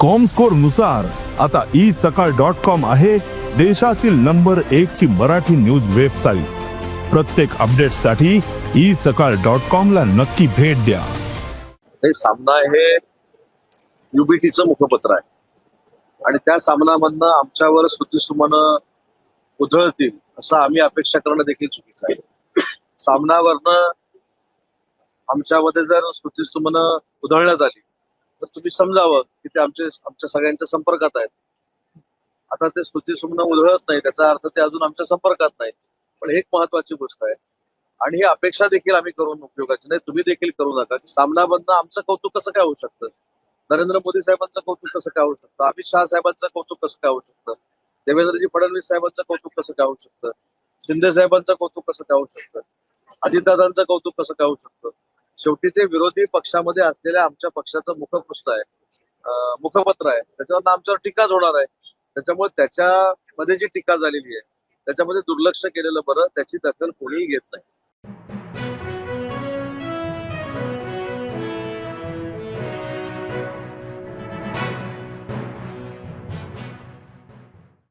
कॉमस्कोरनुसार आता E Sakal dot com आहे देशातील नंबर एक ची मराठी न्यूज वेबसाईट प्रत्येक अपडेटसाठी ई सकाळ डॉट कॉम ला नक्की भेट द्या. हे सामना हे युबीटीचं मुखपत्र आहे. आणि त्या सामनामधन आमच्यावर स्तुतीसुमनं उधळतील असं आम्ही अपेक्षा करणं देखील चुकीचं आहे. सामनावरनं आमच्यामध्ये जर स्तुतीसुमनं उधळण्यात आली तर तुम्ही समजावं की ते आमचे आमच्या सगळ्यांच्या संपर्कात आहेत. आता ते स्तुतीसुमनं उधळत नाही त्याचा अर्थ ते अजून आमच्या संपर्कात नाही पण एक महत्वाची गोष्ट आहे. आणि ही अपेक्षा देखील आम्ही करून उपयोगाची नाही तुम्ही देखील करू नका. की सामनामधनं आमचं कौतुक कसं काय होऊ शकतं? नरेंद्र मोदी साहेबांचं कौतुक कसं काय होऊ शकतं? अमित शहा साहेबांचं कौतुक कसं काय होऊ शकतं? देवेंद्रजी फडणवीस साहेबांचं कौतुक कसं काय होऊ शकतं? शिंदे साहेबांचं कौतुक कसं काय होऊ शकतं? अजितदादांचं कौतुक कसं काय होऊ शकतं? शेवटी ते विरोधी पक्षामध्ये असलेल्या आमच्या पक्षाचं मुखपृष्ठ आहे. मुखपत्र आहे. त्याच्यावर आमच्यावर टीकाच होणार आहे. त्याच्यामुळे त्याच्यामध्ये जी टीका झालेली आहे त्याच्यामध्ये दुर्लक्ष केलेलं बरं त्याची दखल कोणीही घेत नाही.